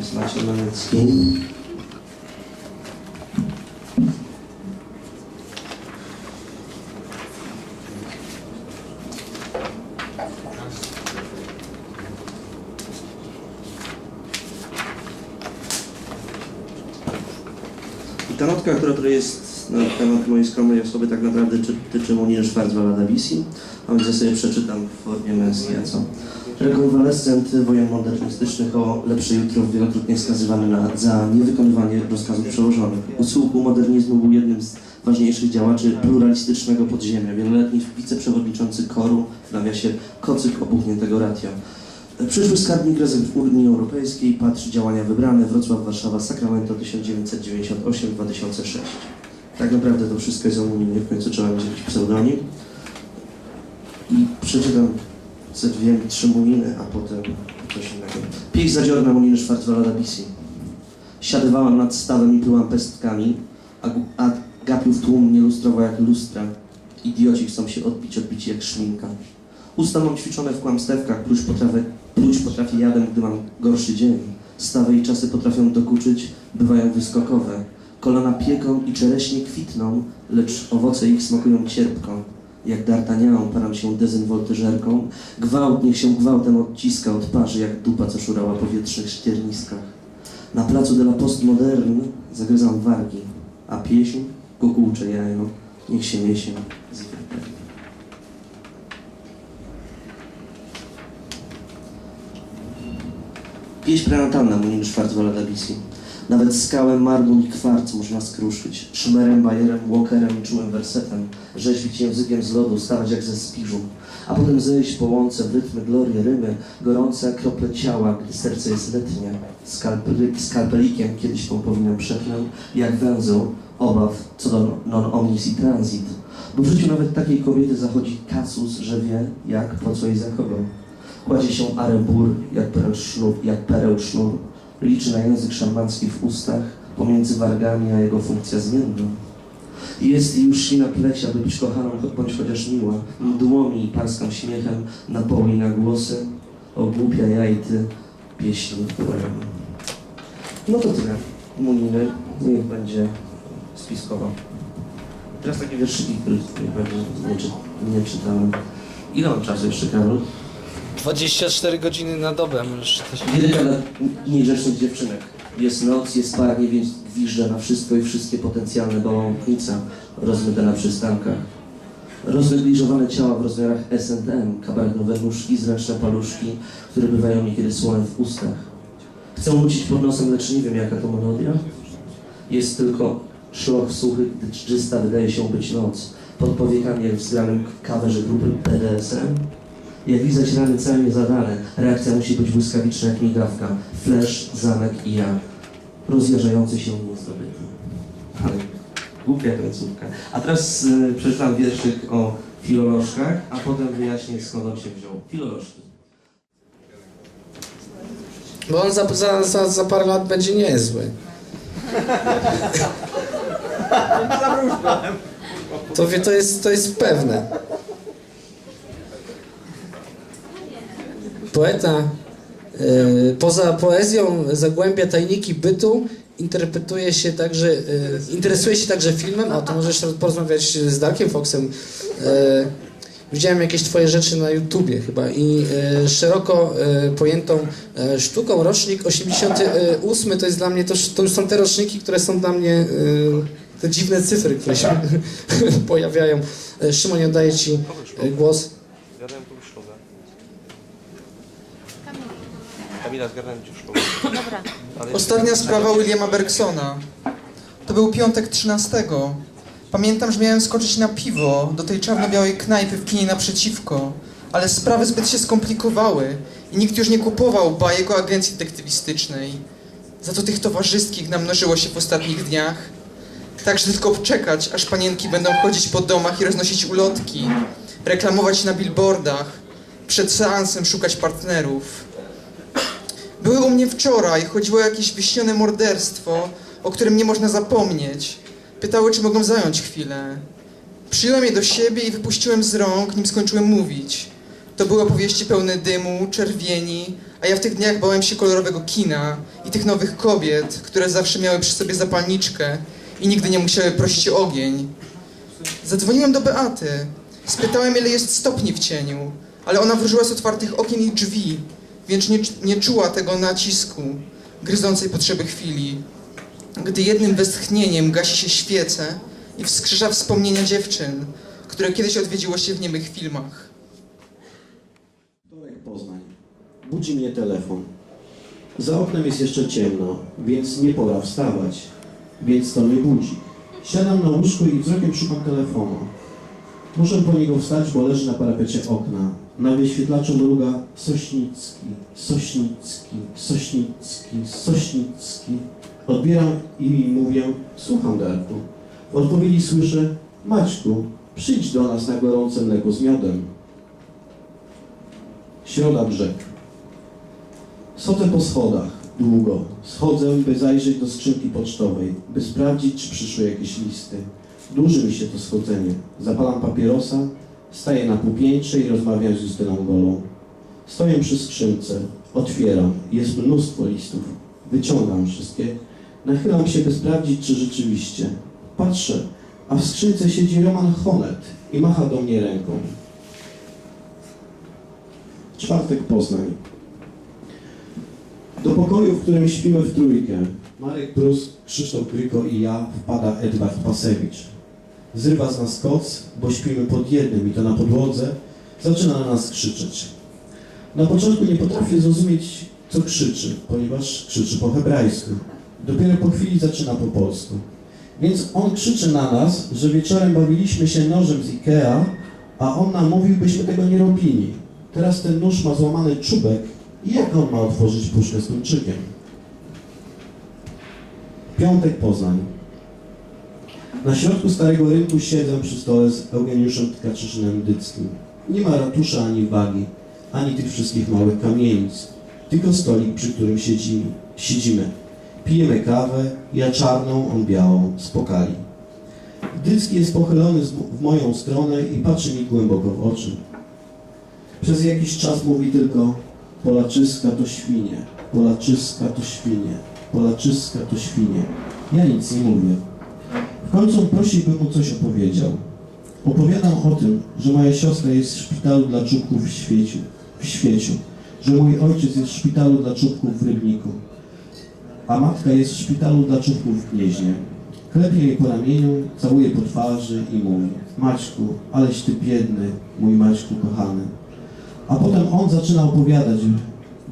Значить, Маницький. Та нотка, которая есть na temat mojej skromnej osoby, tak naprawdę czy- tyczy Moniny Schwarzwalda Bisi, a więc ja sobie przeczytam w formie męskiej, a co? Rekonwalescent wojen modernistycznych o lepsze jutro wielokrotnie skazywany na, za niewykonywanie rozkazów przełożonych. U słuchu modernizmu był jednym z ważniejszych działaczy pluralistycznego podziemia, wieloletni wiceprzewodniczący KOR-u, w nawiasie kocyk opuchniętego ratio. Przyszły skarbnik rezerw Unii Europejskiej, patrzy działania wybrane, Wrocław, Warszawa, Sacramento 1998-2006. Tak naprawdę to wszystko jest o Muninie, w końcu trzeba mieć jakiś pseudonim. I przeczytam ze dwie, trzy Muniny, a potem coś innego. Pieśń zadziorna Muniny Schwarzwalda Bisi. Siadywałam nad stawem i plułam pestkami, a, a gapiów tłum mnie lustrował jak lustra. Idioci chcą się odbić, odbici jak szminka. Usta mam ćwiczone w kłamstewkach, pluć potrafię, pluć potrafię jadem, gdy mam gorszy dzień. Stawy i czasy potrafią dokuczyć, bywają wyskokowe. Kolana pieką i czereśnie kwitną, lecz owoce ich smakują cierpko. Jak d'Artagnan param się dezynwoltyżerką, gwałt niech się gwałtem odciska od parzy, jak dupa, co szurała po wietrznych ścierniskach. Na placu de la Postmodern zagryzam wargi, a pieśń, kukułcze jajo, niech się niesie z repertu. Pieśń prenatalna Muniny Schwarzwalda Bisi. Nawet skałę, marmur i kwarc można skruszyć. Szmerem, bajerem, walkerem i czułym wersetem. Rzeźbić językiem z lodu, stawać jak ze spiżu. A potem zejść po łące w rytmy, glorie, rymy. Gorące krople ciała, gdy serce jest letnie. Skalpeli, skalpelikiem kiedyś pompowinę przepnę, jak węzeł, obaw co do non omnis i transit. Bo w życiu nawet takiej kobiety zachodzi kasus, że wie jak, po co i za kogo. Kładzie się arembur, jak pereł sznur, jak pereł sznur. Liczy na język szarmancki w ustach, pomiędzy wargami, a jego funkcja zmienna. I Jest już ślina plecia, by być kochaną, bądź chociaż miła. Mdłomi i parską śmiechem, na poły i na głosy. O głupia ja i ty, pieśni poem. No to tyle. Muniny, niech będzie spiskowa. Teraz takie wierszyki, których nie, nie czytałem. Ile mam czasu jeszcze, Karol? 24 godziny na dobę możesz czytać. Wielka dziewczynek. Jest noc, jest parnie, więc gwiżdża na wszystko i wszystkie potencjalne bałąknica rozmyte na przystankach. Roznegliżowane ciała w rozmiarach S&M, kabaretowe nóżki, zręczne paluszki, które bywają niekiedy słonem w ustach. Chcę nucić pod nosem, lecz nie wiem jaka to melodia. Jest tylko szloch suchy, gdy czysta wydaje się być noc. Pod powiekami jak w zgranym kawerze grupy BDSM. Jak widać rany całe niezadane, reakcja musi być błyskawiczna jak migawka. Flash, zamek i ja. Rozjarzający się niezdobyty. Ale głupia końcówka. A teraz y, przeczytam wierszyk o filolożkach, a potem wyjaśnię skąd on się wziął. Filolożki. Bo on za, za, za, za parę lat będzie niezły. To, wie- to, jest, to jest pewne. Poeta e, poza poezją zagłębia tajniki bytu, interpretuje się także, e, interesuje się także filmem, a to możesz porozmawiać z Darkiem Foxem. E, Widziałem jakieś twoje rzeczy na YouTubie chyba i szeroko pojętą sztuką rocznik 88 to jest dla mnie, to, już- to już są te roczniki, które są dla mnie te dziwne cyfry, które się pojawiają. E, Szymon, oddaję ci głos. Kamila. Dobra. Ostatnia sprawa Williama Bergsona. To był piątek 13. Pamiętam, że miałem skoczyć na piwo do tej czarno-białej knajpy w kinie naprzeciwko, ale sprawy zbyt się skomplikowały i nikt już nie kupował bajek o agencji detektywistycznej. Za to tych towarzyskich namnożyło się w ostatnich dniach. Także tylko czekać, aż panienki będą chodzić po domach i roznosić ulotki, reklamować na billboardach, przed seansem szukać partnerów. Były u mnie wczoraj, chodziło o jakieś wyśnione morderstwo, o którym nie można zapomnieć. Pytały, czy mogą zająć chwilę. Przyjąłem je do siebie i wypuściłem z rąk, nim skończyłem mówić. To były opowieści pełne dymu, czerwieni, A ja w tych dniach bałem się kolorowego kina i tych nowych kobiet, które zawsze miały przy sobie zapalniczkę i nigdy nie musiały prosić o ogień. Zadzwoniłem do Beaty. Spytałem, ile jest stopni w cieniu, ale ona wróżyła z otwartych okien i drzwi, więc nie, nie czuła tego nacisku, gryzącej potrzeby chwili. Gdy jednym westchnieniem gasi się świece i wskrzesza wspomnienia dziewczyn, które kiedyś odwiedziło się w niemych filmach. Wtorek Poznań. Budzi mnie telefon. Za oknem jest jeszcze ciemno, więc nie pora wstawać. Więc to mnie budzi. Siadam na łóżku i wzrokiem szukam telefonu. Muszę po niego wstać, bo leży na parapecie okna. Na wyświetlaczu mruga Sośnicki, Sośnicki, Sośnicki, Sośnicki. Odbieram i mówię, słucham Darku. W odpowiedzi słyszę, Maćku, przyjdź do nas na gorące mleko z miodem. Środa brzeg. Schodzę po schodach, długo. Schodzę, by zajrzeć do skrzynki pocztowej, by sprawdzić, czy przyszły jakieś listy. Dłuży mi się to schodzenie. Zapalam papierosa, staję na półpiętrze i rozmawiam z Justyną Golą. Stoję przy skrzynce, otwieram, jest mnóstwo listów. Wyciągam wszystkie, nachylam się, by sprawdzić, czy rzeczywiście. Patrzę, a w skrzynce siedzi Roman Honet i macha do mnie ręką. Czwartek Poznań. Do pokoju, w którym śpimy w trójkę, Marek Prus, Krzysztof Gryko i ja, wpada Edward Pasewicz. Zrywa z nas koc, bo śpimy pod jednym i to na podłodze, zaczyna na nas krzyczeć. Na początku nie potrafię zrozumieć, co krzyczy, ponieważ krzyczy po hebrajsku. Dopiero po chwili zaczyna po polsku. Więc on krzyczy na nas, że wieczorem bawiliśmy się nożem z Ikea, a on nam mówił, byśmy tego nie robili. Teraz ten nóż ma złamany czubek i jak on ma otworzyć puszkę z tuńczykiem? Piątek Poznań. Na środku Starego Rynku siedzę przy stole z Eugeniuszem Tkaczyszynem Dyckim. Nie ma ratusza ani wagi, ani tych wszystkich małych kamienic. Tylko stolik, przy którym siedzimy. siedzimy. Pijemy kawę, ja czarną, on białą, z pokali. Dycki jest pochylony w moją stronę i patrzy mi głęboko w oczy. Przez jakiś czas mówi tylko Polaczyska to świnie, Polaczyska to świnie, Polaczyska to świnie. Ja nic nie mówię. W końcu prosi, bym mu coś opowiedział. Opowiadam o tym, że moja siostra jest w szpitalu dla czubków w świeciu, w świeciu, że mój ojciec jest w szpitalu dla czubków w Rybniku, a matka jest w szpitalu dla czubków w Gnieźnie. Klepie jej po ramieniu, całuje po twarzy i mówi Maćku, aleś ty biedny, mój Maćku kochany. A potem on zaczyna opowiadać,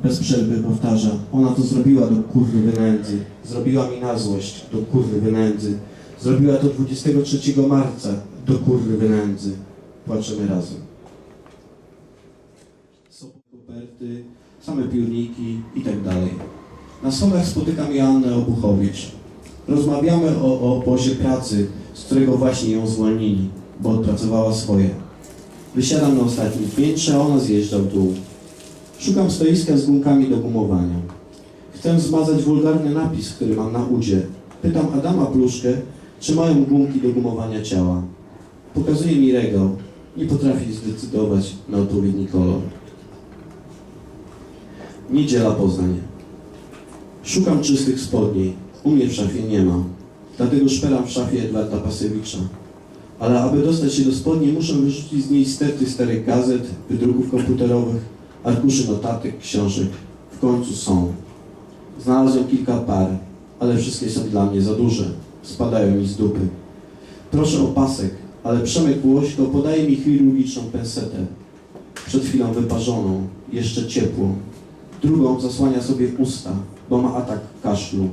bez przerwy powtarza. Ona to zrobiła do kurwy wynędzy. Zrobiła mi na złość do kurwy wynędzy. Zrobiła to 23 marca do kurwy wynędzy. Płaczemy razem. Są koperty, same piórniki i tak dalej. Na schodach spotykam Joannę Obuchowicz. Rozmawiamy o, o obozie pracy, z którego właśnie ją zwolnili, bo odpracowała swoje. Wysiadam na ostatnim piętrze, a ona zjeżdża w dół. Szukam stoiska z gumkami do gumowania. Chcę zmazać wulgarny napis, który mam na udzie. Pytam Adama Pluszkę, czy mają gumki do gumowania ciała. Pokazuje mi regał. Nie potrafi zdecydować na odpowiedni kolor. Niedziela Poznań. Szukam czystych spodni. U mnie w szafie nie ma. Dlatego szperam w szafie Edwarda Pasewicza. Ale aby dostać się do spodni, muszę wyrzucić z niej sterty starych gazet, wydruków komputerowych, arkuszy notatek, książek. W końcu są. Znalazłem kilka par, ale wszystkie są dla mnie za duże. Spadają mi z dupy. Proszę o pasek, ale Przemek Głośko podaje mi chirurgiczną pensetę. Przed chwilą wyparzoną, jeszcze ciepłą. Drugą zasłania sobie usta, bo ma atak kaszlu.